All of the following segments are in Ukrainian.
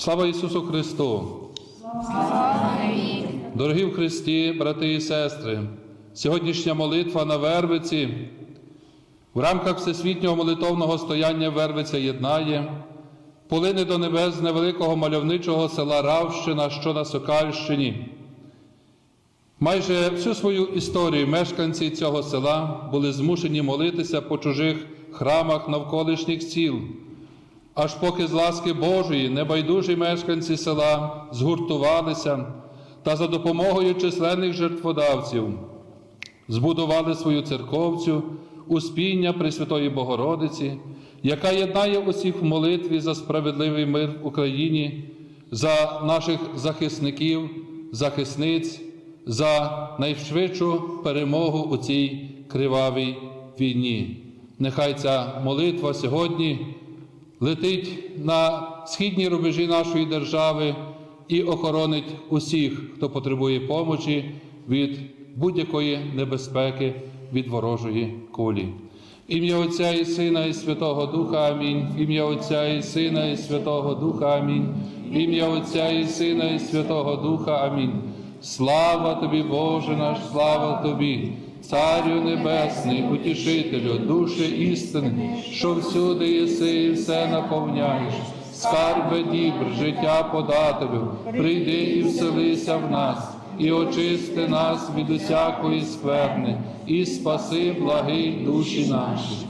Слава Ісусу Христу! Дорогі в Христі, брати і сестри, сьогоднішня молитва на Вервиці в рамках Всесвітнього молитовного стояння Вервиця єднає, полине до небес невеликого мальовничого села Равщина, що на Сокальщині. Майже всю свою історію мешканці цього села були змушені молитися по чужих храмах навколишніх сіл, аж поки з ласки Божої небайдужі мешканці села згуртувалися та за допомогою численних жертводавців збудували свою церковцю Успіння Пресвятої Богородиці, яка єднає усіх в молитві за справедливий мир в Україні, за наших захисників, захисниць, за найшвидшу перемогу у цій кривавій війні. Нехай ця молитва сьогодні летить на східні рубежі нашої держави і охоронить усіх, хто потребує помочі від будь-якої небезпеки від ворожої кулі. Ім'я Отця і Сина, і Святого Духа Амінь. Ім'я Отця і Сина, і Святого Духа Амінь. Ім'я Отця і Сина, і Святого Духа Амінь. Слава тобі, Боже наш, слава тобі, Царю Небесний, утішителю, душі істини, що всюди єси і все наповняєш. скарби дібр, життя подателю, прийди і вселися в нас, і очисти нас від усякої скверни, і спаси благий душі наші.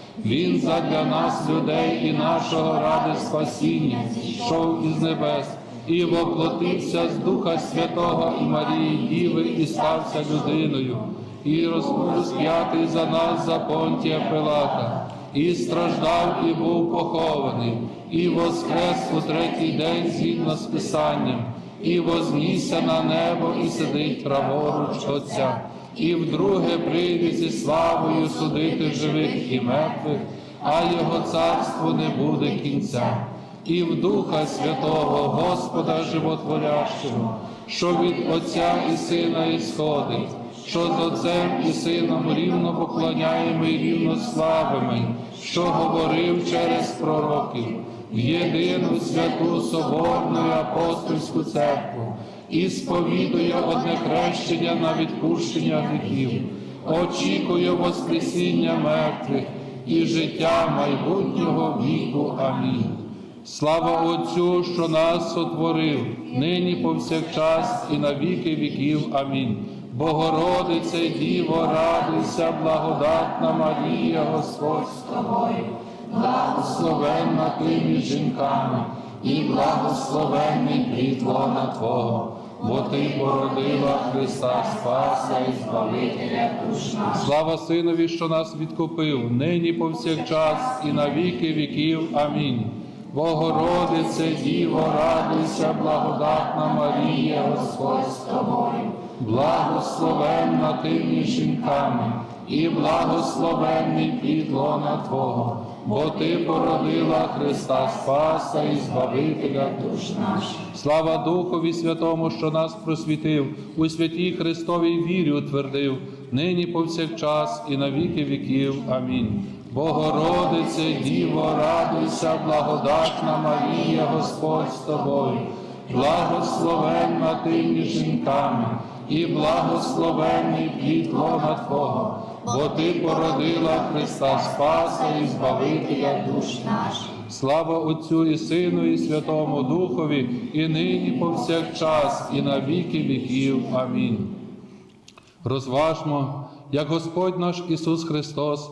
Він задля нас, людей і нашого ради спасіння, йшов із небес і воплотився з Духа Святого і Марії Діви, і стався людиною, і розп'ятий за нас за понтія Пилата, і страждав, і був похований, і воскрес у третій день згідно з Писанням, і вознісся на небо, і сидить праворуч Отця і вдруге прийде зі славою судити живих і мертвих, а його царству не буде кінця, і в Духа Святого, Господа Животворящого, що від Отця і Сина ісходить, що з Отцем і Сином рівно поклоняємо і рівно славимо, що говорив через пророків, в єдину святу Соборну і апостольську церкву і сповідує одне хрещення на відпущення гріхів, очікує Воскресіння мертвих і життя майбутнього віку. Амінь. Слава Отцю, що нас сотворив, нині повсякчас і на віки віків. Амінь. Богородице, Діво, радуйся, благодатна Марія, Господь з тобою, благословенна ти жінками і благословенний плід лона Твого, бо Ти породила Христа Спаса і Збавителя душ. Слава Синові, що нас відкупив, нині повсякчас і на віки віків. Амінь. Богородице, Діво, радуйся, благодатна Марія, Господь з тобою, благословенна ти між жінками, і благословенний плід лона Твого, бо Ти породила Христа Спаса і Збавителя душ наших. Слава Духові Святому, що нас просвітив, у святій Христовій вірі утвердив, нині повсякчас і на віки віків. Амінь. Богородице, Діво, радуйся, благодатна Марія, Господь з тобою, благословенна ти між жінками, і благословенний плід лона Твого, бо Ти породила Христа Спаса і Збавителя душ наших. Слава Отцю і Сину, і Святому Духові, і нині повсякчас, і на віки віків. Амінь. Розважмо, як Господь наш Ісус Христос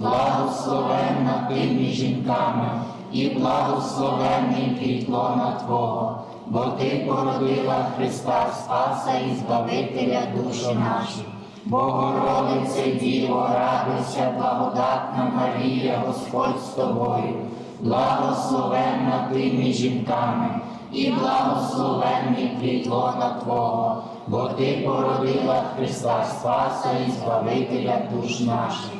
благословенна ти між жінками, і благословенний плід Твого, бо ти породила Христа Спаса і Збавителя душ наших. Богородице, Діво, радуйся, благодатна Марія, Господь з тобою, благословенна ти між жінками, і благословенний плід Твого, бо ти породила Христа Спаса і Збавителя душ наших.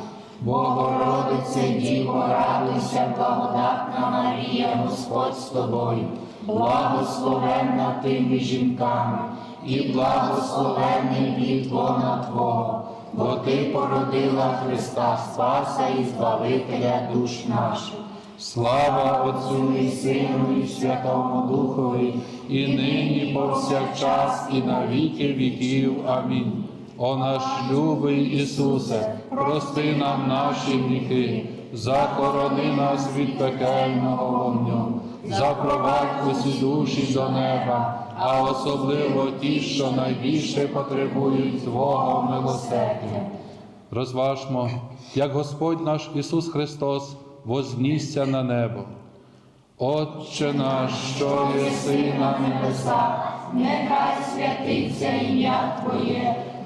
Богородице, Діво, радуйся, благодатна Марія, Господь з тобою, благословенна ти між жінками, і благословенний плід лона Твого, бо ти породила Христа Спаса і Збавителя душ наших. слава Отцю і Сину, і Святому Духові, і нині повсякчас, і на віки віків. Амінь. О наш любий Ісусе, прости нам наші гріхи, захорони нас від пекельного вогню, запровадь усі душі до неба, а особливо ті, що найбільше потребують Твого милосердя. Розважмо, як Господь наш Ісус Христос вознісся на небо. Отче наш, що єси на небесах, нехай святиться ім'я Твоє,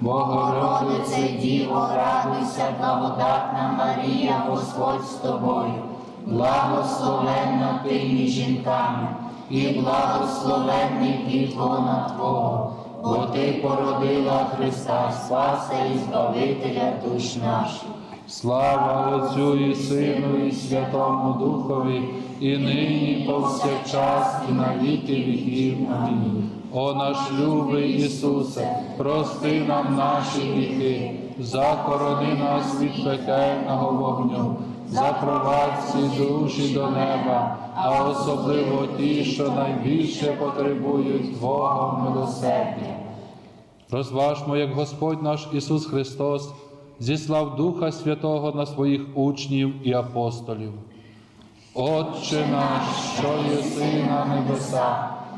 Богородице Діво, радуйся, благодатна Марія, Господь з тобою, благословенна ти між жінками, і благословенний плід Твого, бо ти породила Христа Спаса і Збавителя душ наших. Слава Отцю і Сину, і Святому Духові, і нині, і повсякчас, і на віки віків. Амінь. О наш любий Ісусе, прости нам наші гріхи, захорони нас від пекельного вогню, запровадь всі душі до неба, а особливо ті, що найбільше потребують Твого милосердя. Розважмо, як Господь наш Ісус Христос зіслав Духа Святого на своїх учнів і апостолів. Отче наш, що єси на небесах,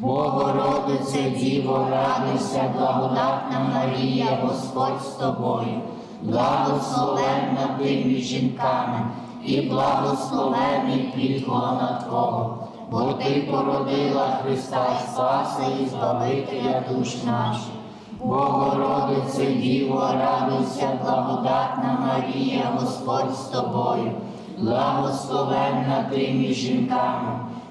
Богородице Діво, радуйся, благодатна Марія, Господь з тобою, благословенна ти між жінками, і благословений плід Твого, бо ти породила Христа Спаса і Збавителя душ наших. Богородице Діво, радуйся, благодатна Марія, Господь з тобою, благословенна ти між жінками,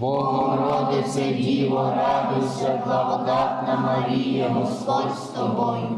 Богородице Діво, радуйся, благодатна Марія, Господь з тобою,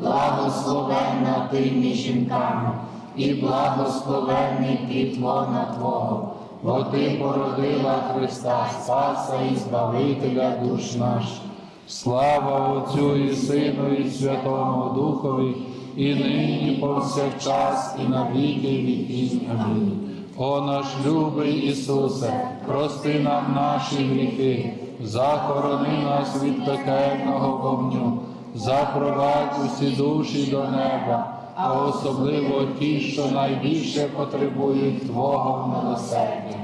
благословенна ти між жінками, і благословенний плід лона Твого, бо ти породила Христа Спаса і Збавителя душ наших. Слава Отцю і Сину, і Святому Духові, і нині, і повсякчас, і на віки віків. Амінь. О наш любий Ісусе, прости нам наші гріхи, захорони нас від пекельного вогню, запровадь усі душі до неба, а особливо ті, що найбільше потребують Твого милосердя.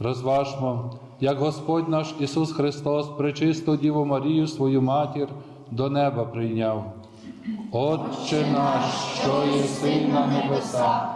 Розважмо, як Господь наш Ісус Христос, пречисту Діву Марію, свою матір, до неба прийняв. Отче наш, що єси на небесах,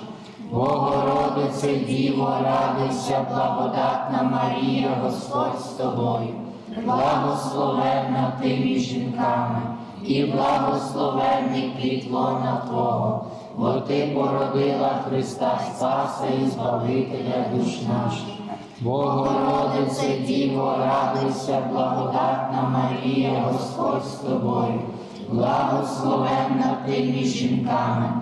Богородице Діво, радуйся, благодатна Марія, Господь з тобою, благословенна ти між жінками, і благословенний плід лона Твого, бо ти породила Христа Спаса і Збавителя душ наших. Богородице Діво, радуйся, благодатна Марія, Господь з тобою, благословенна ти між жінками,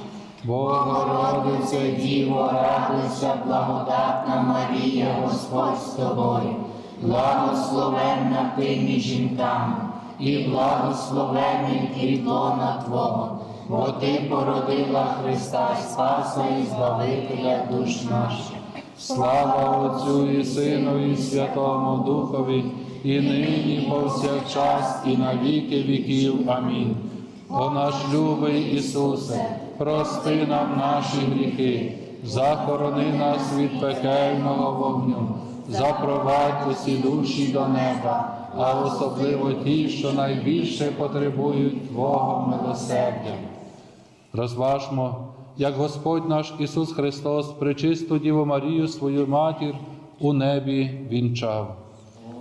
Богородице Діво, радуйся, благодатна Марія, Господь з тобою, благословенна ти між жінками, і благословений плід лона Твого, бо ти породила Христа Спаса і Збавителя душ наших. Слава Отцю і Сину, і Святому Духові, і нині, повсякчас, і на віки віків. Амінь. О наш любий Ісусе, прости нам наші гріхи, захорони нас від пекельного вогню, запровадь усі душі до неба, а особливо ті, що найбільше потребують Твого милосердя. Розважмо, як Господь наш Ісус Христос пречисту Діву Марію, свою матір, у небі вінчав.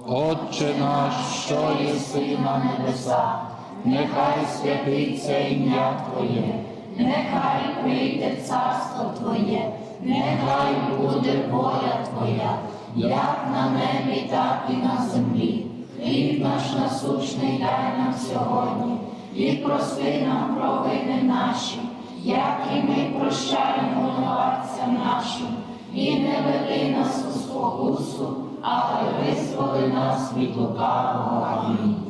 Отче наш, що єси на небесах, нехай святиться ім'я Твоє, Нехай прийде царство Твоє, нехай буде воля Твоя, як на небі, так і на землі. Хліб наш насущний дай нам сьогодні, і прости нам провини наші, як і ми прощаємо винуватцям нашим, і не веди нас у спокусу, але визволи нас від лукавого. Амінь.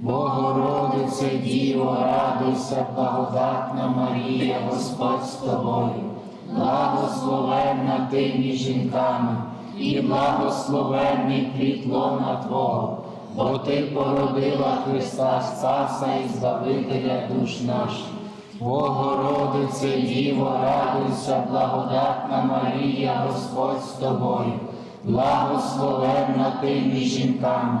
Богородице Діво, радуйся, благодатна Марія, Господь з тобою, благословенна ти між жінками, і благословенний плід лона Твого, бо ти породила Христа Спаса і Збавителя душ наших. Богородице Діво, радуйся, благодатна Марія, Господь з тобою, благословенна ти між жінками,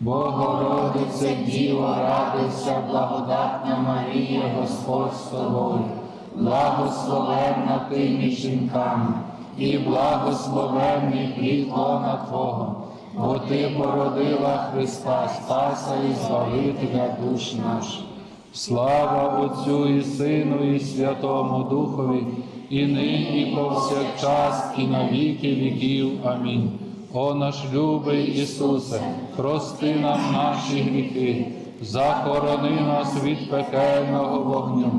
Богородице Діво, радуйся, благодатна Марія, Господь з тобою, благословенна ти між жінками, і благословенний плід лона Твого, бо ти породила Христа Спаса і Збавителя душ наших. Слава Отцю і Сину, і Святому Духові, і нині, і повсякчас, і на віки віків. Амінь. О наш любий Ісусе, прости нам наші гріхи, захорони нас від пекельного вогню,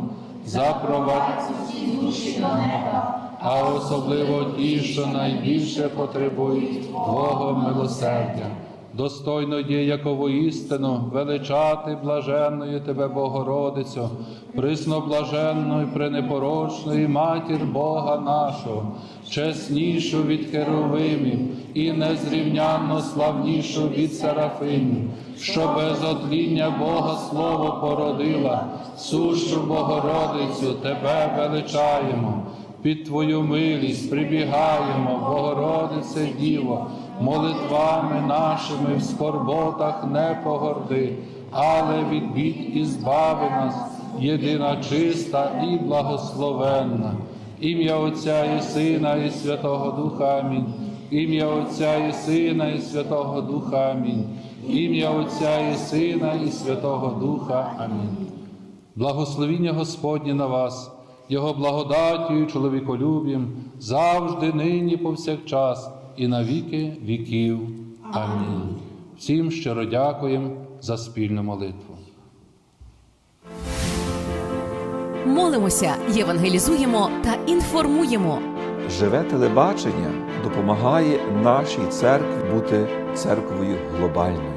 запровадь Всі душі до неба, а особливо ті, що найбільше потребують Твого милосердя. Достойно є, яко воістину, величати блаженною Тебе, Богородицю, присноблаженною, пренепорочною Матір Бога нашого, чеснішу від херовимів і незрівнянно славнішу від серафимів, що без отління Бога Слово породила, сущу Богородицю Тебе величаємо. Під Твою милість прибігаємо, Богородице Діво, молитвами нашими в скорботах не погорди, але від бід і нас, єдина чиста і благословенна. Ім'я Отця і Сина, і Святого Духа Амінь. Ім'я Отця і Сина, і Святого Духа Амінь. Ім'я Отця і Сина, і Святого Духа Амінь. Благословіння Господнє на вас, Його благодаттю і чоловіколюб'ям, завжди, нині, повсякчас, і на віки віків. Амінь. Всім щиро дякуємо за спільну молитву. Молимося, євангелізуємо та інформуємо. Живе телебачення допомагає нашій церкві бути церквою глобальною.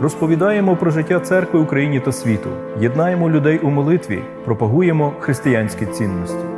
Розповідаємо про життя церкви Україні та світу, єднаємо людей у молитві, пропагуємо християнські цінності.